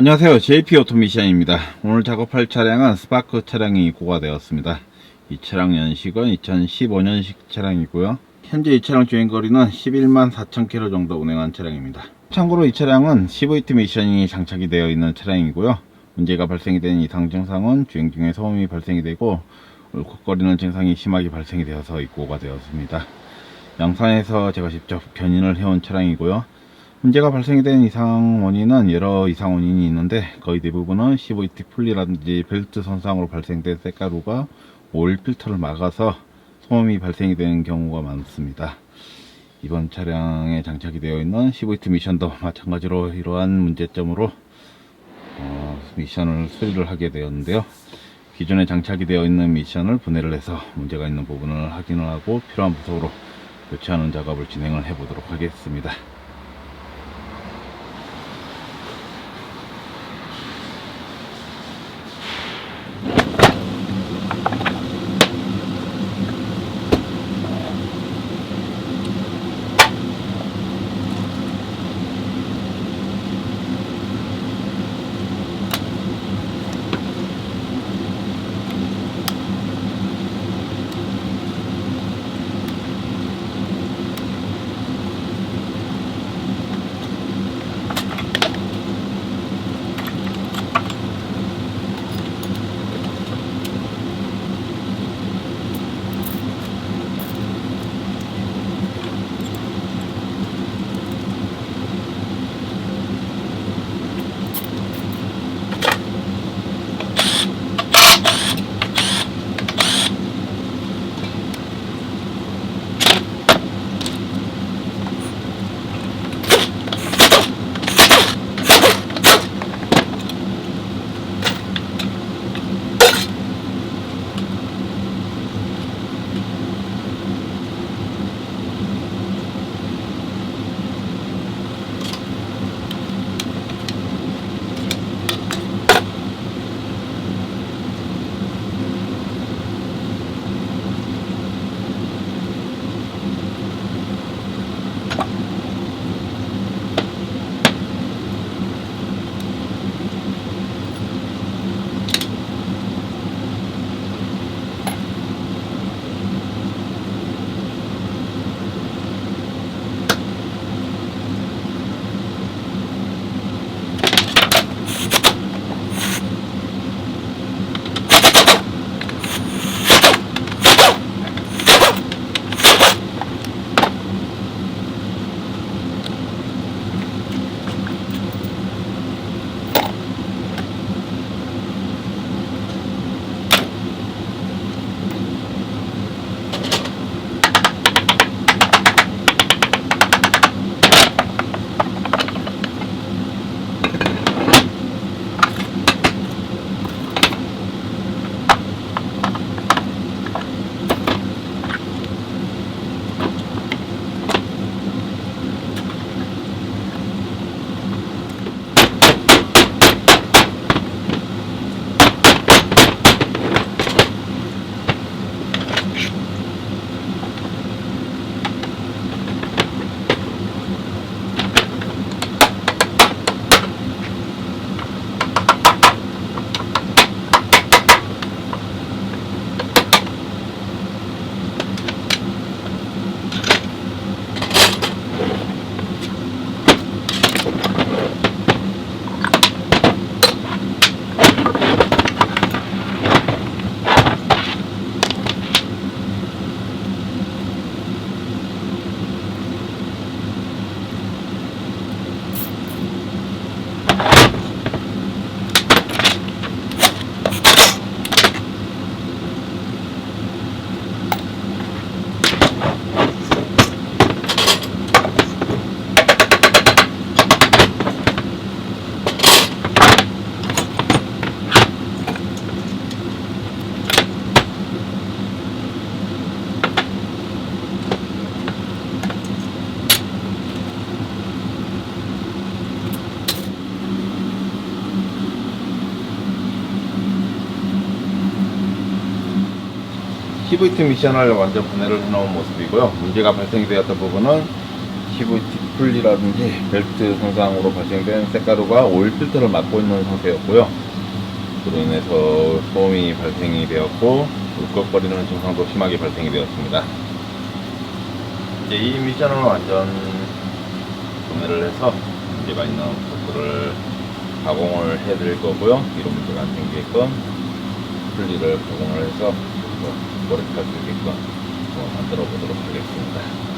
안녕하세요. JP 오토미션입니다. 오늘 작업할 차량은 스파크 차량이 입고가 되었습니다. 이 차량 연식은 2015년식 차량이고요. 현재 이 차량 주행거리는 11만 4천 킬로 정도 운행한 차량입니다. 참고로 이 차량은 CVT 미션이 장착이 되어 있는 차량이고요. 문제가 발생이 된 이상 증상은 주행 중에 소음이 발생이 되고 울컥거리는 증상이 심하게 발생이 되어서 입고가 되었습니다. 양산에서 제가 직접 견인을 해온 차량이고요. 문제가 발생이 된 이상 원인은 여러 이상 원인이 있는데 거의 대부분은 CVT 풀리라든지 벨트 손상으로 발생된 쇳가루가 오일 필터를 막아서 소음이 발생이 되는 경우가 많습니다. 이번 차량에 장착이 되어 있는 CVT 미션도 마찬가지로 이러한 문제점으로 어, 미션을 수리를 하게 되었는데요. 기존에 장착이 되어 있는 미션을 분해를 해서 문제가 있는 부분을 확인을 하고 필요한 부속으로 교체하는 작업을 진행을 해 보도록 하겠습니다. CVT 미션을 완전 분해를 해놓은 모습이고요. 문제가 발생이 되었던 부분은 CVT 풀리라든지 벨트 손상으로 발생된 쇳가루가 오일 필터를 막고 있는 상태였고요. 그로 인해서 소음이 발생이 되었고 울컥거리는 증상도 심하게 발생이 되었습니다. 이제 이 미션을 완전 구매를 해서 문제가 있는 부스를 가공을 해드릴 거고요. 이런 문제가 안 생기게끔 풀리를 가공을 해서 뭐 머리카락 수 있게끔 뭐 만들어 보도록 하겠습니다.